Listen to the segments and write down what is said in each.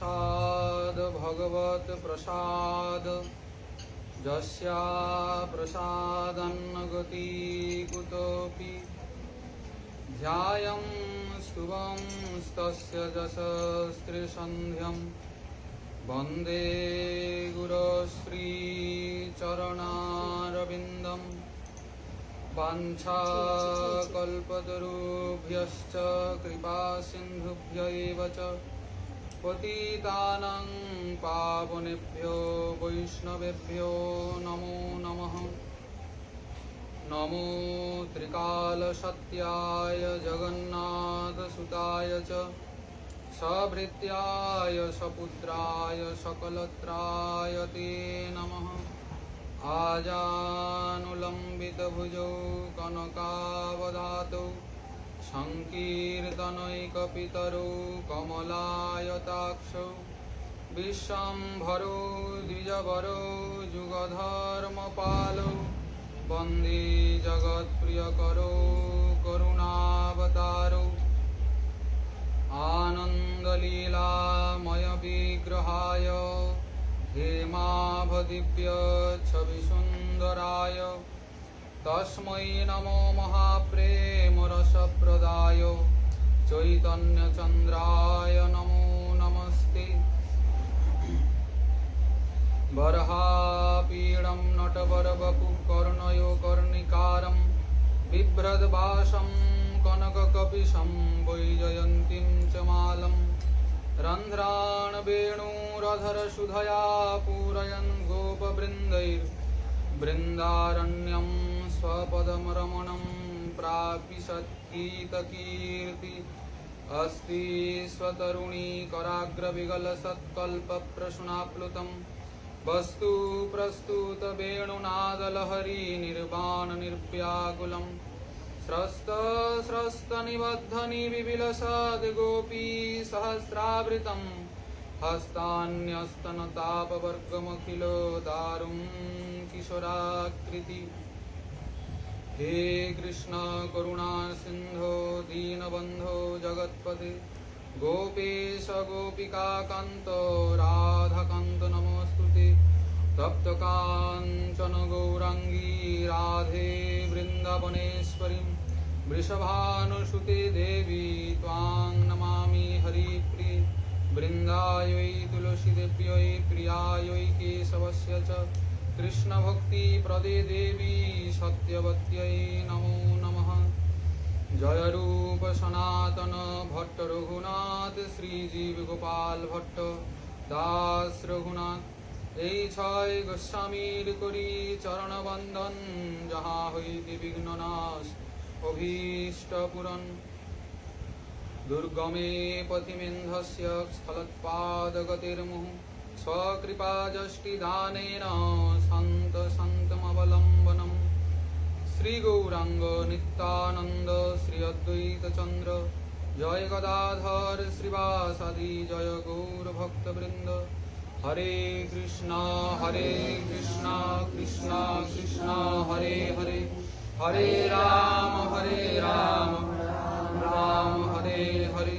साक्षाद् भगवत्प्रसाद यस्या प्रसादन्नगति कुतोऽपि ध्यायं स्तुवंस्तस्य जशस्त्रिसन्ध्यं वन्दे गुरोश्रीचरणारविन्दम् वाञ्छाकल्पतरुभ्यश्च कृपासिन्धुभ्य एव च পতিতানাং পাবনেভ্যো বৈষ্ণবেভ্যো নমো নমঃ নমো ত্রিকালসত্যায় জগন্নাথসুতায় চ সভৃত্যায় সপুত্রায় সকলত্রায় তে নমঃ আজানুলম্বিতভুজৌ কনকাবধাতৌ সংকীর্তনৈকপিতর কমলায়তাক্ষ। বিশ্বম্ভর, দ্বিজবর, যুগধর্মপাল। বন্দে জগৎপ্রিয়কর, করুণাবতার। আনন্দলীলাময় বিগ্রহায় হেমাভদিব্য ছবিসুন্দরায় তস্मै নমো মহাপ্রেম। चैतन्यचन्द्राय नमो नमस्ते बर्हापीडं नटवरवपुः कर्णयो कर्णिकारं बिभ्रद्भासं कनककपिशं वैजयन्तीं च मालम् रन्ध्रान् वेणुरधरसुधया पूरयन् गोपवृन्दैर्बृन्दारण्यं स्वपदमरमणं प्रापिषत्कीर्ति अस्ति स्वतरुणीकराग्रविगलसत्कल्पप्रसूनाप्लुतं वस्तु प्रस्तुतवेणुनादलहरी निर्वाणनिर्व्याकुलम् स्रस्तस्रस्तनिबद्धनिबिलसद्गोपी सहस्रावृतं हस्तान्यस्तनतापवर्गमखिलो दारुं किशोराकृति हे कृष्ण करुणा सिन्धो दीनबन्धो जगत्पते गोपेश गोपिकान्त राधाकान्त नमोऽस्तु ते तप्तकाञ्चन गौराङ्गी राधे वृन्दावनेश्वरीं वृषभानुसुते देवी त्वां नमामि हरिप्रिये वृन्दायै तुलसीदेव्यै प्रियायै केशवस्य च কৃষ্ণ ভক্তি প্রদে দেবী সত্যবত্যই নম নম। জয় রূপ সনাতন ভট্ট রঘুনাথ, শ্রীজীব গোপাল ভট্ট, দাস রঘুনাথ। এই ছয় গোস্বামীর করি চরণ বন্দন যাহা হইতে বিঘ্ন নাশ, অভীষ্ট পূরণ। দুর্গমে পথিমেন্ধস্য স্থলৎপাদ গতির স্থলৎপাদগতির্মুহ। स्वकृपाजष्टिदानेन सन्त सन्तमवलम्बनम् श्रीगौराङ्ग नित्यानन्द श्री अद्वैतचन्द्र जय गदाधर श्रीवासादि जय गौरभक्तवृन्द हरे कृष्णा हरे कृष्णा कृष्णा कृष्णा हरे हरे हरे राम हरे राम राम हरे हरे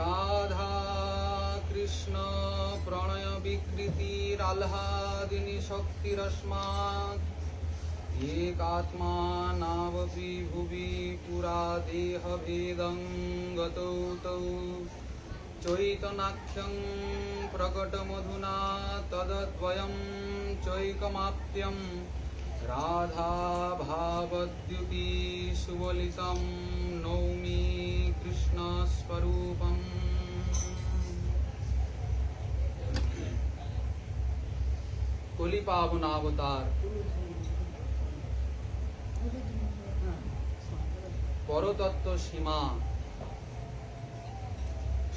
রাধা কৃষ্ণ প্রণয় বিকৃতিরাহ্লাদিনী শক্তিরস্মাৎ। একাত্মা নাবপি ভুবি পুরা দেহভেদং গতৌ তৌ। চৈতনাখ্যং প্রকটমধুনা তদদ্বয়ं চৈকমাপ্ত্যं রাধা ভাবদ্যুতি সুবলিतं নৌমি কলি পাবন অবতার। পরতত্ত্ব সীমা।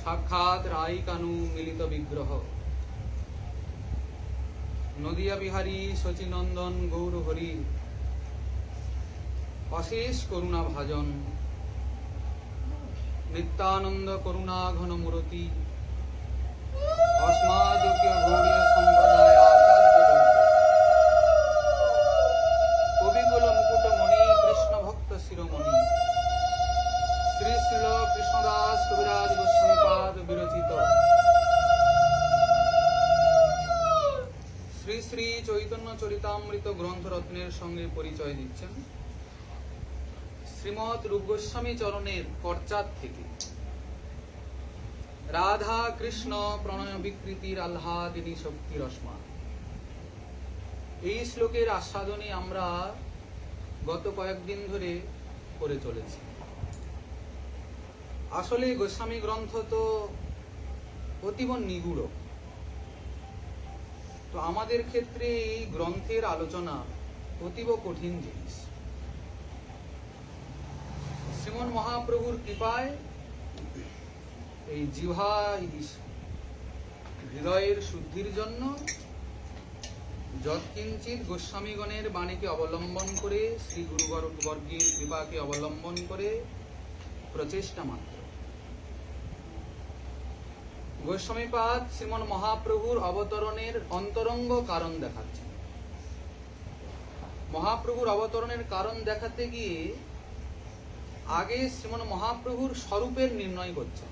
সাক্ষাৎ রাই কানু মিলিত বিগ্রহ। নদিয়া বিহারী শচীনন্দন গৌর হরি। অশেষ করুণা ভাজন। নিত্যানন্দ করুণা ঘন মূরতি। অস্মাদুক্য গৌড়ীয় সম্প্রদায় শ্রী শ্রী চৈতন্য চরিতামৃত গ্রন্থরত্নের সঙ্গে পরিচয় দিচ্ছেন শ্রীমৎ চরণের থেকে। রাধা কৃষ্ণ প্রণয় বিকৃতির আহ্লাদিনী শক্তি রসমা এই শ্লোকের আস্বাদনে আমরা গত কয়েকদিন ধরে করে চলেছি। আসলে গোস্বামী গ্রন্থ তো অতীব নিগুড়। তো আমাদের ক্ষেত্রে এই গ্রন্থের আলোচনা অতীব কঠিন জিনিস। শ্রীমন মহাপ্রভুর কৃপায় এই জিহা হৃদয়ের শুদ্ধির জন্য যৎকিঞ্চিত গোস্বামীগণের বাণীকে অবলম্বন করে শ্রী গুরুবর্গের কৃপাকে অবলম্বন করে প্রচেষ্টা মাত্র। গোস্বামীপাদ শ্রীমন মহাপ্রভুর অবতরণের অন্তরঙ্গ কারণ দেখাচ্ছেন মহাপ্রভুর অবতরণের কারণ দেখাতে গিয়ে আগে শ্রীমন মহাপ্রভুর স্বরূপের নির্ণয় করছেন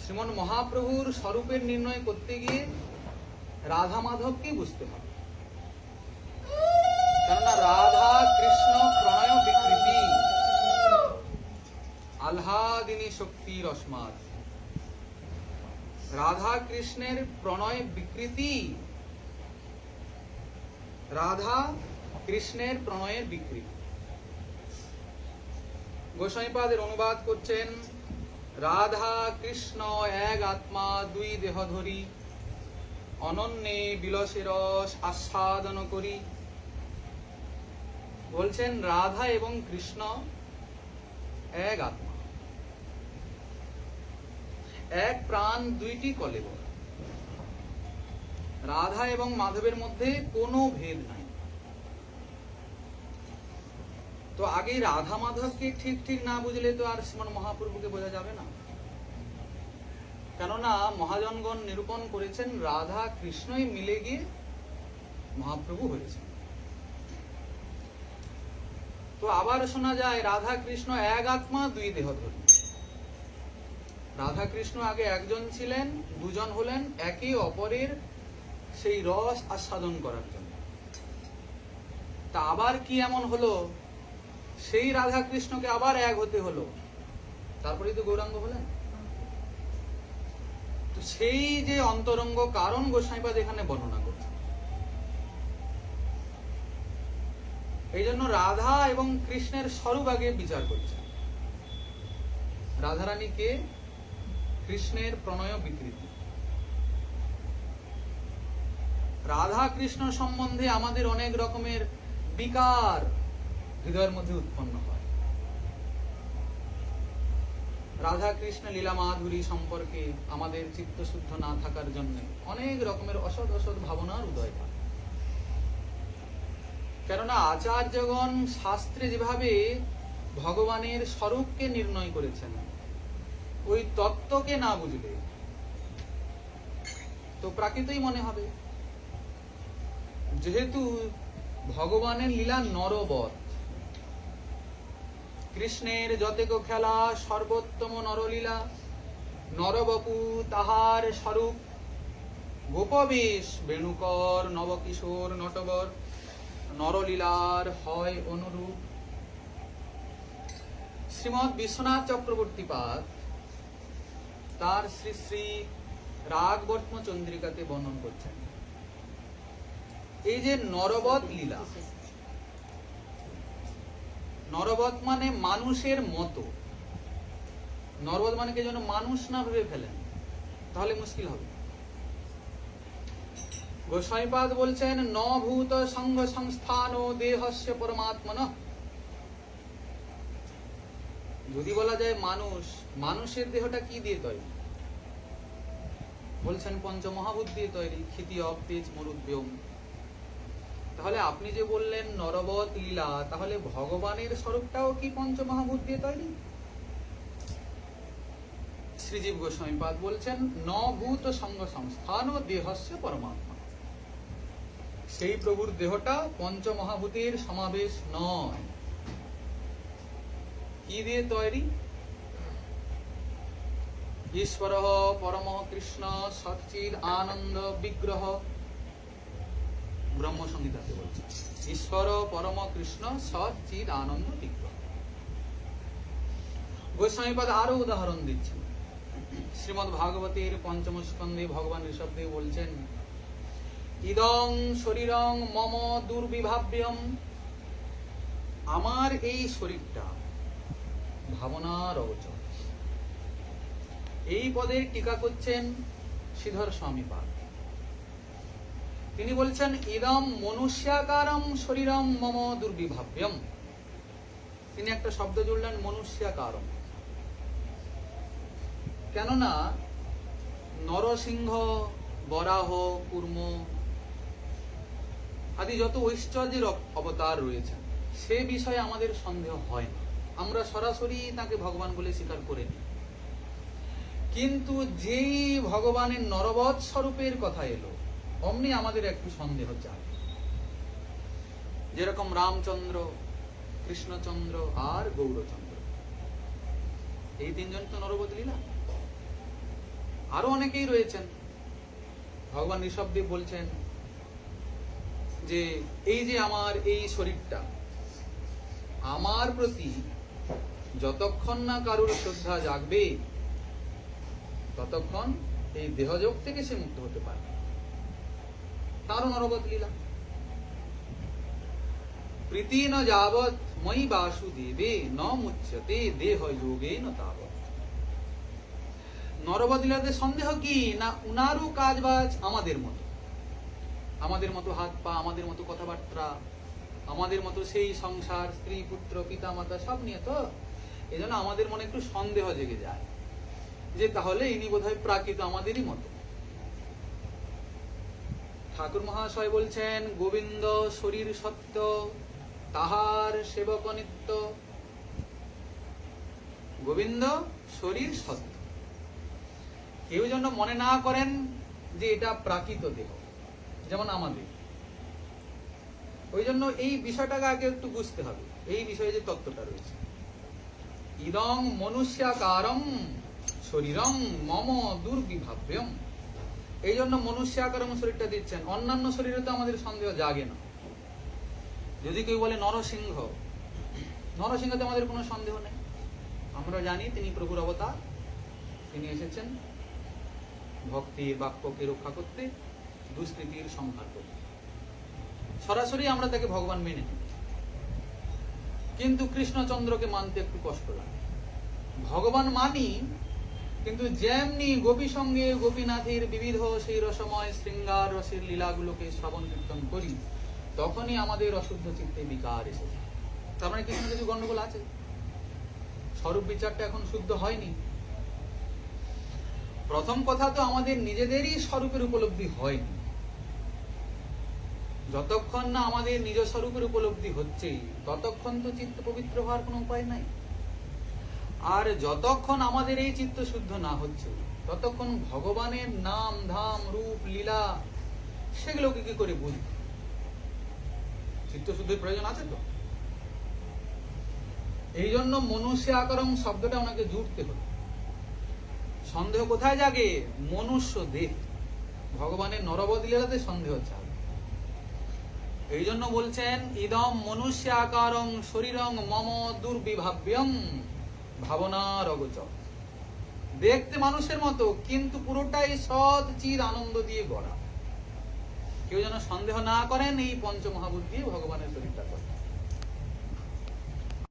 শ্রীমন মহাপ্রভুর স্বরূপের নির্ণয় করতে গিয়ে রাধা মাধবকে বুঝতে হবে। কেননা রাধা, কৃষ্ণ, প্রণয় আহ্লাদিনী শক্তি রসমাদ। রাধা কৃষ্ণের প্রণয় বিকৃতি। রাধা কৃষ্ণের প্রণয়ের বিকৃতি। গোস্বামীপাদের অনুবাদ করছেন রাধা কৃষ্ণ এক আত্মা দুই দেহ ধরি, অনন্যে বিলসে রস আস্বাদন করি। বলছেন, রাধা এবং কৃষ্ণ এক আত্মা। এক প্রাণ দুইটি কলেবর রাধা এবং মাধবের মধ্যে কোনো ভেদ নাই। তো আগে রাধা মাধবকে ঠিক ঠিক না বুঝলে তো আর শ্রীমন মহাপ্রভুকে বোঝা যাবে না। কেননা মহাজনগণ নিরূপণ করেছেন রাধা কৃষ্ণই মিলে গিয়ে মহাপ্রভু হয়েছে তো আবার শোনা যায়, রাধা কৃষ্ণ এক আত্মা, দুই দেহ ধরি রাধা কৃষ্ণ আগে একজন ছিলেন, দুজন হলেন, একে অপরের সেই রস আস্বাদন করার জন্য। তা আবার কি এমন হলো? সেই রাধা কৃষ্ণকে আবার এক হতে হলো। তারপরেই তো গৌরাঙ্গ হলেন। তো সেই যে অন্তরঙ্গ কারণ গোস্বাইপাদ এখানে বর্ণনা করছে এই জন্য রাধা এবং কৃষ্ণের স্বরূপ আগে বিচার করছে রাধারানীকে কৃষ্ণের প্রণয় বিকৃতি। রাধা কৃষ্ণ সম্বন্ধে আমাদের অনেক রকমের বিকার হৃদয়ের মধ্যে উৎপন্ন হয়। রাধা কৃষ্ণ লীলা মাধুরী সম্পর্কে আমাদের চিত্তশুদ্ধ না থাকার জন্য অনেক রকমের অসৎ অসৎ ভাবনার উদয় হয়। কেননা আচার্যগণ শাস্ত্রে যেভাবে ভগবানের স্বরূপকে নির্ণয় করেছেন ওই তত্ত্বকে না বুঝলে তো প্রাকৃতই মনে হবে। যেহেতু ভগবানের লীলা নরবধ কৃষ্ণের যতেক খেলা সর্বোত্তম নরলীলা, নরবপু তাহার স্বরূপ, গোপবেশ বেণুকর নবকিশোর নটবর, নরলীলার হয় অনুরূপ। শ্রীমৎ বিশ্বনাথ চক্রবর্তী পাদ তার শ্রী শ্রী রাগবর্ত্ম চন্দ্রিকাতে বর্ণন করছেন। এই যে নরবত লীলা নরবত মানে মানুষের মতো। নরবত মানে কে যেন মানুষ না ভেবে ফেলেন? তাহলে মুশকিল হবে। গোস্বাইপাদ বলছেন, নভূত ভূত সঙ্গ সংস্থান দেহস্য পরমাত্মন যদি বলা যায় মানুষ, মানুষের দেহটা কি দিয়ে তৈরি? বলছেন পঞ্চমহাভূত দিয়ে তৈরি ক্ষিতি অপ্তেজ মরুদ্যম। তাহলে আপনি যে বললেন নরবত লীলা, তাহলে ভগবানের স্বরূপটাও কি পঞ্চমহাভূত দিয়ে তৈরি? শ্রীজীব গোস্বামীপাদ বলছেন, ন ভূত সঙ্গ সংস্থান ও দেহস্য পরমাত্মা। সেই প্রভুর দেহটা পঞ্চমহাভূতের সমাবেশ নয়। কি দিয়ে তৈরি? ঈশ্বর পরম কৃষ্ণ সচ্চিদ আনন্দ বিগ্রহ। ব্রহ্ম সংহিতাতে বলছে। ঈশ্বর পরম কৃষ্ণ সচ্চিদ আনন্দ বিগ্রহ। গোস্বামীপাদ আরও উদাহরণ দিচ্ছেন শ্রীমদ ভাগবতের পঞ্চম স্কন্ধে ভগবান ঋষভদেব বলছেন, ইদং শরীরং মম দুর্বিভাব্যম। আমার এই শরীরটা ভাবনার অগোচর। এই পদের টিকা করছেন শ্রীধর স্বামী পাদ তিনি বলছেন, ইদম মনুষ্যাকারম শরীরম মম দুর্বিভাব্যম। তিনি একটা শব্দ জুড়লেন, মনুষ্যাকারম। কেননা, নরসিংহ, বরাহ, কুর্ম আদি যত ঐশ্বর্যের অবতার রয়েছে সে বিষয়ে আমাদের সন্দেহ হয় না। আমরা সরাসরি তাকে ভগবান বলে স্বীকার করে নিই। কিন্তু যেই ভগবানের নরবৎ স্বরূপের কথা এলো, অমনি আমাদের একটু সন্দেহ চায় যেরকম রামচন্দ্র, কৃষ্ণচন্দ্র আর গৌরচন্দ্র। এই তিনজন তো নরবৎ লীলা। আরও অনেকেই রয়েছেন। ভগবান ঋষভদেব বলছেন যে, এই যে আমার এই শরীরটা, আমার প্রতি যতক্ষণ না কারুর শ্রদ্ধা জাগবে, ততক্ষণ এই দেহযোগ থেকে সে মুক্ত হতে পারে তারও নরবত লীলা। প্রীতি ন যাবৎ মই বাসুদেবে ন মুচ্যতে দেহ যোগে ন তাবৎ। নরবদিলাদের সন্দেহ কি? না উনারও কাজ বাজ আমাদের মতো। আমাদের মতো হাত পা, আমাদের মতো কথাবার্তা আমাদের মতো সেই সংসার, স্ত্রী, পুত্র পিতা মাতা সব নিয়ে তো এই জন্য আমাদের মনে একটু সন্দেহ জেগে যায়। যে তাহলে ইনি বোধহয় প্রাকৃত আমাদেরই মতো। ঠাকুর মহাশয় বলছেন, গোবিন্দ শরীর সত্য, তাহার সেবক নিত্য গোবিন্দ শরীর সত্য। কেউ যেন মনে না করেন যে এটা প্রাকৃত দেহ, যেমন আমাদের। ওই জন্য এই বিষয়টাকে আগে একটু বুঝতে হবে। এই বিষয়ে যে তত্ত্বটা রয়েছে। ইদং মনুষ্যাকারম শরীরম মম দুর্বিভাব্যম। এই জন্য মনুষ্যাকারম শরীরটা দিচ্ছেন। অন্যান্য শরীরে তো আমাদের সন্দেহ জাগে না। যদি কেউ বলে নরসিংহ, নরসিংহতে আমাদের কোনো সন্দেহ নেই। আমরা জানি তিনি প্রভুর অবতার। তিনি এসেছেন। ভক্তির বাক্যকে রক্ষা করতে, দুষ্কৃতির সংহার করতে। সরাসরি আমরা তাকে ভগবান মেনে নিই। কিন্তু কৃষ্ণচন্দ্রকে মানতে একটু কষ্ট লাগে। ভগবান মানি, কিন্তু যেমনি গোপী সঙ্গে গোপীনাথের বিবিধ সেই রসময় শৃঙ্গার রসের লীলাগুলোকে শ্রবণ কীর্তন করি, তখনই আমাদের অশুদ্ধ চিত্তে বিকার এসে তার মানে কিছু না কিছু গন্ডগোল আছে। স্বরূপ বিচারটা এখন শুদ্ধ হয়নি। প্রথম কথা তো আমাদের নিজেদেরই স্বরূপের উপলব্ধি হয়নি। যতক্ষণ না আমাদের নিজ স্বরূপের উপলব্ধি হচ্ছে ততক্ষণ তো চিত্ত পবিত্র হওয়ার কোনো উপায় নাই। আর যতক্ষণ আমাদের এই চিত্ত শুদ্ধ না হচ্ছে, ততক্ষণ ভগবানের নাম, ধাম, রূপ, লীলা সেগুলোকে কি করে বুঝব? চিত্ত শুদ্ধির প্রয়োজন আছে তো? এই জন্য মনুষ্য আকরম শব্দটা ওনাকে জুড়তে হলো সন্দেহ কোথায় জাগে? মনুষ্য দেহ। ভগবানের নরবদ লীলাতে সন্দেহ চাবে এই জন্য বলছেন, ইদম মনুষ্য আকারং শরীরং মম দুর্বিভাব্যম ভাবনার অগোচর দেখতে মানুষের মতো, কিন্তু পুরোটাই সৎ চির আনন্দ দিয়ে গড়া কেউ যেন সন্দেহ না করেন এই পঞ্চমহাভূত দিয়ে ভগবানের শরীরটা